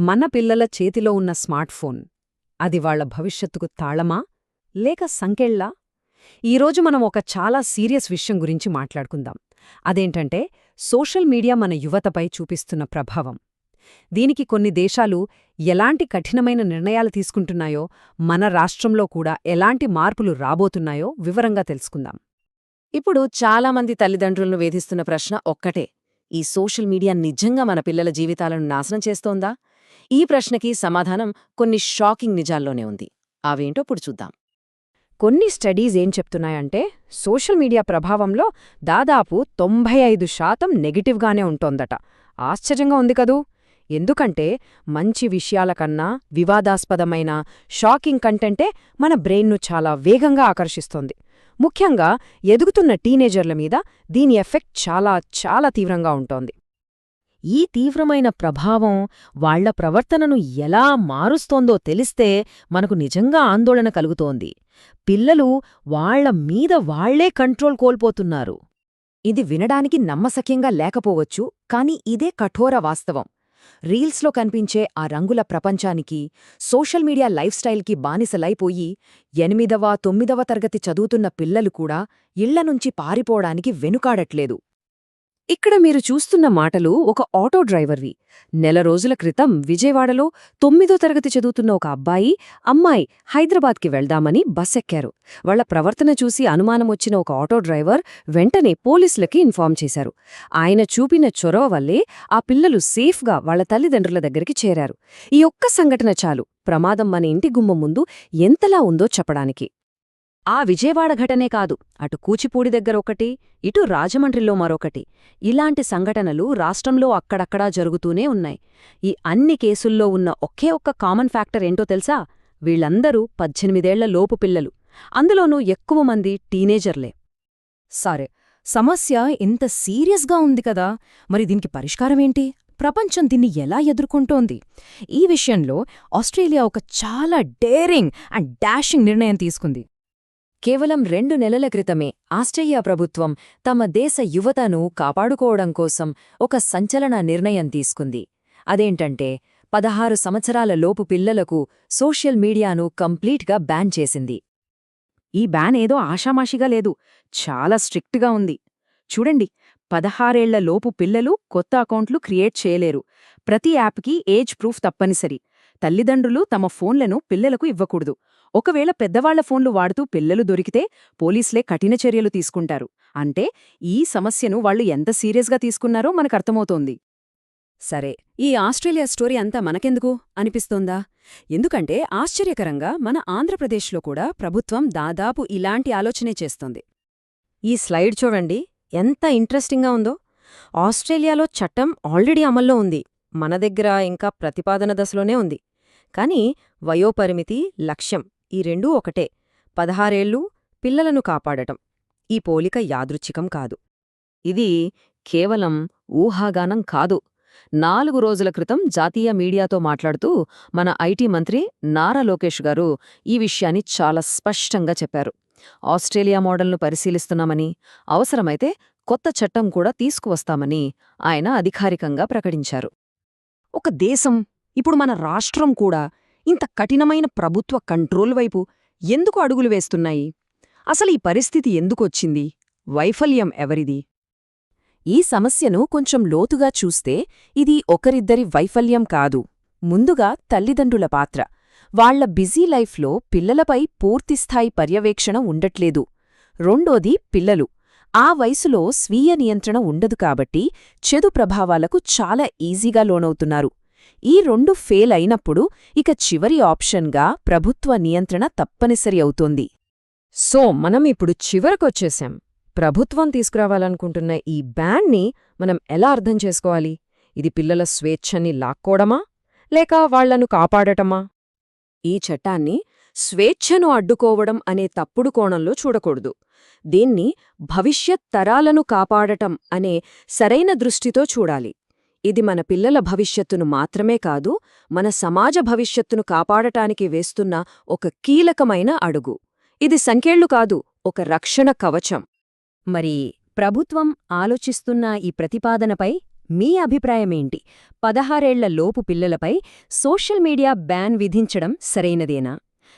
మన పిల్లల చేతిలో ఉన్న స్మార్ట్ఫోన్ అది వాళ్ళ భవిష్యత్తుకు తాళమా లేక సంకెళ్ళా? ఈరోజు మనం ఒక చాలా సీరియస్ విషయం గురించి మాట్లాడుకుందాం. అదేంటంటే సోషల్ మీడియా మన యువతపై చూపిస్తున్న ప్రభావం. దీనికి కొన్ని దేశాలు ఎలాంటి కఠినమైన నిర్ణయాలు తీసుకుంటున్నాయో మన రాష్ట్రంలో కూడా ఎలాంటి మార్పులు రాబోతున్నాయో వివరంగా తెలుసుకుందాం. ఇప్పుడు చాలామంది తల్లిదండ్రులను వేధిస్తున్న ప్రశ్న ఒక్కటే. ఈ సోషల్ మీడియా నిజంగా మన పిల్లల జీవితాలను నాశనం చేస్తోందా? ఈ ప్రశ్నకి సమాధానం కొన్ని షాకింగ్ నిజాల్లోనే ఉంది. అవేంటో ఇప్పుడు చూద్దాం. కొన్ని స్టడీస్ ఏం చెప్తున్నాయంటే సోషల్ మీడియా ప్రభావంలో దాదాపు తొంభై ఐదు శాతం నెగిటివ్గానే ఉంటోందట. ఆశ్చర్యంగా ఉంది కదూ! ఎందుకంటే మంచి విషయాల కన్నా వివాదాస్పదమైన షాకింగ్ కంటెంటే మన బ్రెయిన్ను చాలా వేగంగా ఆకర్షిస్తోంది. ముఖ్యంగా ఎదుగుతున్న టీనేజర్ల మీద దీని ఎఫెక్ట్ చాలా చాలా తీవ్రంగా ఉంటోంది. ఈ తీవ్రమైన ప్రభావం వాళ్ళ ప్రవర్తనను ఎలా మారుస్తోందో తెలిస్తే మనకు నిజంగా ఆందోళన కలుగుతోంది. పిల్లలు వాళ్ళ మీద వాళ్ళే కంట్రోల్ కోల్పోతున్నారు. ఇది వినడానికి నమ్మసక్యంగా లేకపోవచ్చు కాని ఇదే కఠోర వాస్తవం. రీల్స్లో కనిపించే ఆ రంగుల ప్రపంచానికి సోషల్ మీడియా లైఫ్ స్టైల్కి బానిసలైపోయి ఎనిమిదవ తొమ్మిదవ తరగతి చదువుతున్న పిల్లలు కూడా ఇళ్ళనుంచి పారిపోవడానికి వెనుకాడట్లేదు. ఇక్కడ మీరు చూస్తున్న మాటలు ఒక ఆటో డ్రైవర్వి. నెల రోజుల క్రితం విజయవాడలో తొమ్మిదో తరగతి చదువుతున్న ఒక అబ్బాయి అమ్మాయి హైదరాబాద్కి వెళ్దామని బస్ ఎక్కారు వాళ్ళ ప్రవర్తన చూసి అనుమానమొచ్చిన ఒక ఆటో డ్రైవర్ వెంటనే పోలీసులకి ఇన్ఫార్మ్ చేశారు. ఆయన చూపిన చొరవ వల్లే ఆ పిల్లలు సేఫ్గా వాళ్ళ తల్లిదండ్రుల దగ్గరికి చేరారు. ఈ ఒక్క సంఘటన చాలు. ప్రమాదం మన ఇంటి గుమ్మ ముందు ఎంతలా ఉందో చెప్పడానికి. ఆ విజయవాడ ఘటనే కాదు. అటు కూచిపూడి దగ్గర ఒకటి ఇటు రాజమండ్రిలో మరొకటి. ఇలాంటి సంఘటనలు రాష్ట్రంలో అక్కడక్కడా జరుగుతూనే ఉన్నాయి. ఈ అన్ని కేసుల్లో ఉన్న ఒకే ఒక్క కామన్ ఫ్యాక్టర్ ఏంటో తెలుసా? వీళ్ళందరూ పద్దెనిమిదేళ్ళ లోపు పిల్లలు. అందులోనూ ఎక్కువ మంది టీనేజర్లే సరే సమస్య ఇంత సీరియస్గా ఉంది కదా? మరి దీనికి పరిష్కారమేంటి ప్రపంచం దీన్ని ఎలా ఎదుర్కొంటోంది? ఈ విషయంలో ఆస్ట్రేలియా ఒక చాలా డేరింగ్ అండ్ డాషింగ్ నిర్ణయం తీసుకుంది. కేవలం రెండు నెలల క్రితమే ఆస్ట్రేలియా ప్రభుత్వం తమ దేశ యువతను కాపాడుకోవడం కోసం ఒక సంచలన నిర్ణయం తీసుకుంది. అదేంటంటే పదహారు సంవత్సరాల లోపు పిల్లలకు సోషల్ మీడియాను కంప్లీట్గా బ్యాన్ చేసింది. ఈ బ్యాన్ ఏదో ఆషామాషిగా లేదు చాలా స్ట్రిక్ట్గా ఉంది. చూడండి పదహారేళ్ళ లోపు పిల్లలు కొత్త అకౌంట్లు క్రియేట్ చేయలేరు. ప్రతి యాప్కి ఏజ్ ప్రూఫ్ తప్పనిసరి. తల్లిదండ్రులు తమ ఫోన్లను పిల్లలకు ఇవ్వకూడదు. ఒకవేళ పెద్దవాళ్ళ ఫోన్లు వాడుతూ పిల్లలు దొరికితే పోలీసులే కఠిన చర్యలు తీసుకుంటారు. అంటే ఈ సమస్యను వాళ్ళు ఎంత సీరియస్గా తీసుకున్నారో మనకర్థమవుతోంది సరే ఈ ఆస్ట్రేలియా స్టోరీ అంతా మనకెందుకు? అనిపిస్తోందా? ఎందుకంటే ఆశ్చర్యకరంగా మన ఆంధ్రప్రదేశ్లో కూడా ప్రభుత్వం దాదాపు ఇలాంటి ఆలోచనే చేస్తోంది. ఈ స్లైడ్ చూడండి ఎంత ఇంట్రెస్టింగ్గా ఉందో. ఆస్ట్రేలియాలో చట్టం ఆల్రెడీ అమల్లో ఉంది. మన దగ్గర ఇంకా ప్రతిపాదన దశలోనే ఉంది. కాని వయోపరిమితి లక్ష్యం ఈ రెండూ ఒకటే. పదహారేళ్ళు పిల్లలను కాపాడటం ఈ పోలిక యాదృచ్ఛికం కాదు. ఇది కేవలం ఊహాగానం కాదు. నాలుగు రోజుల క్రితం జాతీయ మీడియాతో మాట్లాడుతూ మన ఐటీ మంత్రి నారా లోకేష్ గారు ఈ విషయాన్ని చాలా స్పష్టంగా చెప్పారు. ఆస్ట్రేలియా మోడల్ను పరిశీలిస్తున్నామని అవసరమైతే కొత్త చట్టం కూడా తీసుకువస్తామని ఆయన అధికారికంగా ప్రకటించారు. ఒక దేశం ఇప్పుడు మన రాష్ట్రం కూడా ఇంత కఠినమైన ప్రభుత్వ కంట్రోల్ వైపు ఎందుకు అడుగులు వేస్తున్నాయి? అసలు ఈ పరిస్థితి ఎందుకొచ్చింది? వైఫల్యం ఎవరిది? ఈ సమస్యను కొంచెం లోతుగా చూస్తే ఇది ఒకరిద్దరి వైఫల్యం కాదు. ముందుగా తల్లిదండ్రుల పాత్ర. వాళ్ళ బిజీ లైఫ్లో పిల్లలపై పూర్తిస్థాయి పర్యవేక్షణ ఉండట్లేదు. రెండోది పిల్లలు. ఆ వయసులో స్వీయ నియంత్రణ ఉండదు కాబట్టి చెడు ప్రభావాలకు చాలా ఈజీగా లోనవుతున్నారు. ఈ రెండు ఫెయిల్ అయినప్పుడు ఇక చివరి ఆప్షన్గా ప్రభుత్వ నియంత్రణ తప్పనిసరి అవుతోంది. సో మనం ఇప్పుడు చివరకొచ్చేశాం ప్రభుత్వం తీసుకురావాలనుకుంటున్న ఈ బ్యాన్ని మనం ఎలా అర్థం చేసుకోవాలి? ఇది పిల్లల స్వేచ్ఛని లాక్కోవడమా? లేక వాళ్ళను కాపాడటమా? ఈ చట్టాన్ని స్వేచ్ఛను అడ్డుకోవడం అనే తప్పుడు కోణంలో చూడకూడదు. దీన్ని భవిష్యత్ తరాలను కాపాడటం అనే సరైన దృష్టితో చూడాలి. ఇది మన పిల్లల భవిష్యత్తును మాత్రమే కాదు మన సమాజ భవిష్యత్తును కాపాడటానికి వేస్తున్న ఒక కీలకమైన అడుగు. ఇది సంకేళ్ళు కాదు ఒక రక్షణ కవచం. మరి ప్రభుత్వం ఆలోచిస్తున్న ఈ ప్రతిపాదనపై మీ అభిప్రాయమేంటి పదహారేళ్ళ లోపు పిల్లలపై సోషల్ మీడియా బ్యాన్ విధించడం సరైనదేనా?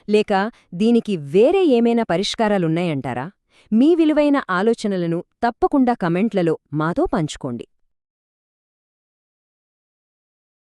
లేక దీనికి వేరే ఏమైనా పరిష్కారాలున్నాయంటారా? మీ విలువైన ఆలోచనలను తప్పకుండా కమెంట్లలో మాతో పంచుకోండి.